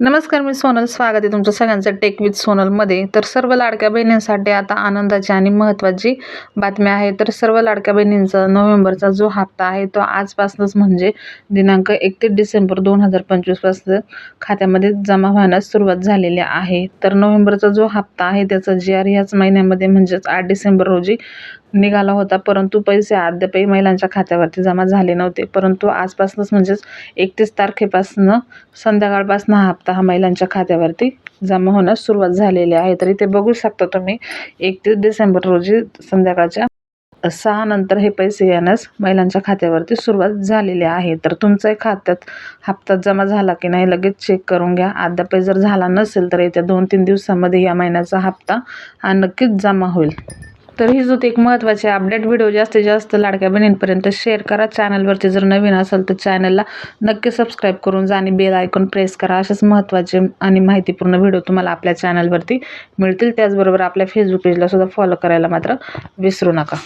नमस्कार मी सोनल. स्वागत आहे तुमचं सगळ्यांचं टेक विथ सोनलमध्ये तर सर्व लाडक्या बहिणींसाठी आता आनंदाची आणि महत्त्वाची बातमी आहे. तर सर्व लाडक्या बहिणींचा नोव्हेंबरचा जो हप्ता आहे तो आजपासूनच म्हणजे दिनांक एकतीस डिसेंबर दोन हजार पंचवीसपासून खात्यामध्ये जमा होण्यास सुरुवात झालेली आहे. तर नोव्हेंबरचा जो हप्ता आहे त्याचा जी आर ह्याच महिन्यामध्ये म्हणजेच आठ डिसेंबर रोजी निघाला होता. परंतु पैसे अद्यापही महिलांच्या खात्यावरती जमा झाले नव्हते. परंतु आजपासूनच म्हणजेच एकतीस तारखेपासनं संध्याकाळपासून हा हप्ता हा महिलांच्या खात्यावरती जमा होण्यास सुरुवात झालेली आहे. तर इथे बघू शकता तुम्ही एकतीस डिसेंबर रोजी संध्याकाळच्या सहा नंतर हे पैसे येण्यास महिलांच्या खात्यावरती सुरुवात झालेली आहे. तर तुमचाही खात्यात हप्ता जमा झाला की नाही लगेच चेक करून घ्या. अद्याप जर झाला नसेल तर येत्या दोन तीन दिवसामध्ये या महिन्याचा हप्ता हा नक्कीच जमा होईल. तर ही जो एक महत्त्वाची अपडेट व्हिडिओ जास्तीत जास्त लाडक्या बहिणींपर्यंत शेअर करा. चॅनलवरती जर नवीन असेल तर चॅनलला नक्की सबस्क्राईब करून जा आणि बेल आयकॉन प्रेस करा. असेच महत्त्वाचे आणि माहितीपूर्ण व्हिडिओ तुम्हाला आपल्या चॅनलवरती मिळतील. त्याचबरोबर आपल्या फेसबुक पेजला सुद्धा फॉलो करायला मात्र विसरू नका.